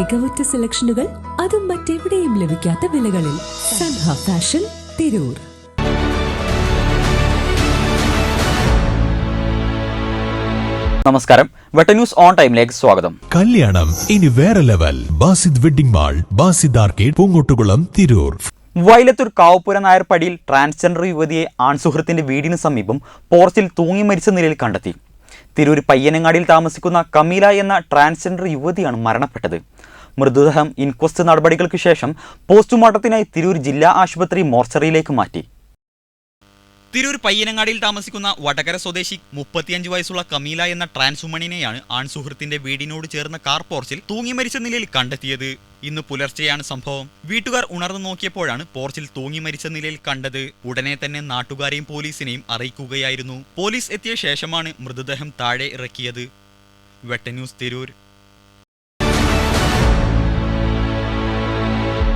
മികവുറ്റ സെലക്ഷനുകൾ അതും മറ്റെവിടെയും ലഭിക്കാത്ത വിലകളിൽ സൻഹ ഫാഷൻ തിരൂർ. നമസ്കാരം. വെട്ട ന്യൂസ് ഓൺ ടൈമിലേക്ക് സ്വാഗതം. കല്യാണം ഇനി വേറെ level. Basid wedding mall Basid arcade Poongottukulam Tirur. Vailathur Kavupura നായർപ്പടിയിൽ transgender യുവതിയെ ആൺസുഹൃത്തിന്റെ വീടിന് സമീപം പോർച്ചിൽ തൂങ്ങി മരിച്ച നിലയിൽ കണ്ടെത്തി. തിരൂർ പയ്യനങ്ങാടിയിൽ താമസിക്കുന്ന കമീല എന്ന ട്രാൻസ്ജെൻഡർ യുവതിയാണ് മരണപ്പെട്ടത്. മൃതദേഹം ഇൻക്വസ്റ്റ് നടപടികൾക്ക് ശേഷം പോസ്റ്റ്മോർട്ടത്തിനായി തിരൂർ ജില്ലാ ആശുപത്രി മോർച്ചറിയിലേക്ക് മാറ്റി. തിരൂർ പയ്യനങ്ങാടിയിൽ താമസിക്കുന്ന വടകര സ്വദേശി മുപ്പത്തിയഞ്ച് വയസ്സുള്ള കമീല എന്ന ട്രാൻസ് വുമണിനെയാണ് ആൺസുഹൃത്തിന്റെ വീടിനോട് ചേർന്ന കാർ പോർച്ചിൽ തൂങ്ങി മരിച്ച നിലയിൽ കണ്ടെത്തിയത്. ഇന്ന് പുലർച്ചെയാണ് സംഭവം. വീട്ടുകാർ ഉണർന്നു നോക്കിയപ്പോഴാണ് പോർച്ചിൽ തൂങ്ങി മരിച്ച നിലയിൽ കണ്ടത്. ഉടനെ തന്നെ നാട്ടുകാരെയും പോലീസിനെയും അറിയിക്കുകയായിരുന്നു. പോലീസ് എത്തിയ ശേഷമാണ് മൃതദേഹം താഴെ ഇറക്കിയത്. വെട്ട ന്യൂസ് തിരൂർ.